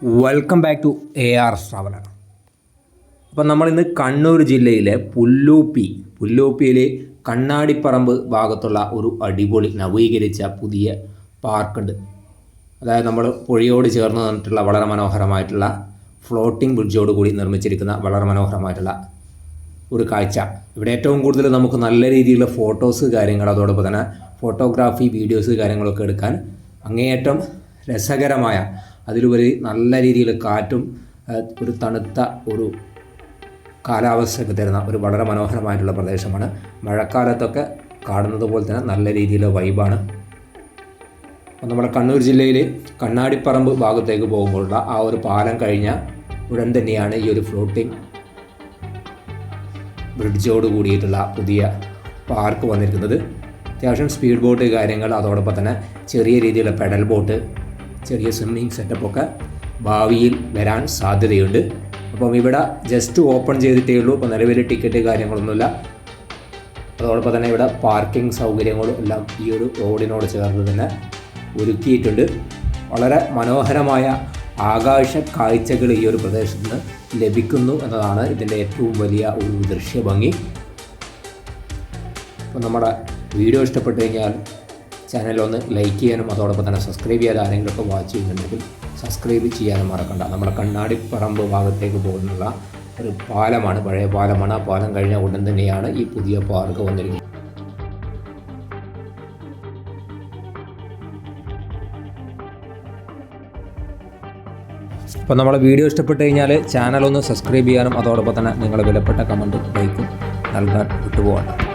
Welcome back to A R traveller അപ്പം നമ്മളിന്ന് കണ്ണൂർ ജില്ലയിലെ പുല്ലൂപ്പി പുല്ലൂപ്പിയിലെ കണ്ണാടിപ്പറമ്പ് ഭാഗത്തുള്ള ഒരു അടിപൊളി നവീകരിച്ച പുതിയ പാർക്കുണ്ട്. അതായത് നമ്മൾ പുഴയോട് ചേർന്ന് നിന്നിട്ടുള്ള വളരെ മനോഹരമായിട്ടുള്ള ഫ്ലോട്ടിംഗ് ബ്രിഡ്ജോട് കൂടി നിർമ്മിച്ചിരിക്കുന്ന വളരെ മനോഹരമായിട്ടുള്ള ഒരു കാഴ്ച. ഇവിടെ ഏറ്റവും കൂടുതൽ നമുക്ക് നല്ല രീതിയിലുള്ള ഫോട്ടോസ് കാര്യങ്ങൾ അതോടൊപ്പം തന്നെ ഫോട്ടോഗ്രാഫി വീഡിയോസ് കാര്യങ്ങളൊക്കെ എടുക്കാൻ അങ്ങേയറ്റം രസകരമായ അതിലുപരി നല്ല രീതിയിൽ കാറ്റും ഒരു തണുത്ത ഒരു കാലാവസ്ഥയൊക്കെ തരുന്ന ഒരു വളരെ മനോഹരമായിട്ടുള്ള പ്രദേശമാണ്. മഴക്കാലത്തൊക്കെ കാണുന്നത് പോലെ തന്നെ നല്ല രീതിയിലുള്ള വൈബാണ്. നമ്മുടെ കണ്ണൂർ ജില്ലയിൽ കണ്ണാടിപ്പറമ്പ് ഭാഗത്തേക്ക് പോകുമ്പോഴുള്ള ആ ഒരു പാലം കഴിഞ്ഞ ഉടൻ തന്നെയാണ് ഈ ഒരു ഫ്ലോട്ടിംഗ് ബ്രിഡ്ജോട് കൂടിയിട്ടുള്ള പുതിയ പാർക്ക് വന്നിരിക്കുന്നത്. അത്യാവശ്യം സ്പീഡ് ബോട്ട് കാര്യങ്ങൾ അതോടൊപ്പം തന്നെ ചെറിയ രീതിയിലുള്ള പെഡൽ ബോട്ട് ചെറിയ സ്വിമ്മിങ് സെറ്റപ്പൊക്കെ ഭാവിയിൽ വരാൻ സാധ്യതയുണ്ട്. അപ്പം ഇവിടെ ജസ്റ്റ് ഓപ്പൺ ചെയ്തിട്ടേ ഉള്ളൂ. ഇപ്പോൾ നിലവിൽ ടിക്കറ്റ് കാര്യങ്ങളൊന്നുമില്ല. അതോടൊപ്പം തന്നെ ഇവിടെ പാർക്കിംഗ് സൗകര്യങ്ങളും എല്ലാം ഈ ഒരു റോഡിനോട് ചേർന്ന് തന്നെ ഒരുക്കിയിട്ടുണ്ട്. വളരെ മനോഹരമായ ആകാശ കാഴ്ചകൾ ഈ ഒരു പ്രദേശത്ത് നിന്ന് ലഭിക്കുന്നു എന്നതാണ് ഇതിന്റെ ഏറ്റവും വലിയ ഒരു ദൃശ്യഭംഗി. അപ്പോൾ നമ്മുടെ വീഡിയോ ഇഷ്ടപ്പെട്ടു കഴിഞ്ഞാൽ ചാനൽ ഒന്ന് ലൈക്ക് ചെയ്യാനും അതോടൊപ്പം തന്നെ സബ്സ്ക്രൈബ് ചെയ്യാതെ ആരെങ്കിലുമൊക്കെ വാച്ച് ചെയ്യുന്നുണ്ടെങ്കിൽ സബ്സ്ക്രൈബ് ചെയ്യാനും മറക്കണ്ട. നമ്മുടെ കണ്ണാടിപ്പറമ്പ് ഭാഗത്തേക്ക് പോകുന്നുള്ള ഒരു പാലമാണ് പഴയ പാലമാണ്. ആ പാലം കഴിഞ്ഞ ഉടൻ തന്നെയാണ് ഈ പുതിയ പാർക്ക് വന്നിരിക്കുന്നത്. അപ്പോൾ നമ്മളെ വീഡിയോ ഇഷ്ടപ്പെട്ട് കഴിഞ്ഞാൽ ചാനൽ ഒന്ന് സബ്സ്ക്രൈബ് ചെയ്യാനും അതോടൊപ്പം തന്നെ നിങ്ങളുടെ വിലപ്പെട്ട കമന്റും ലൈക്കും നൽകാൻ വിട്ടുപോകണ്ട.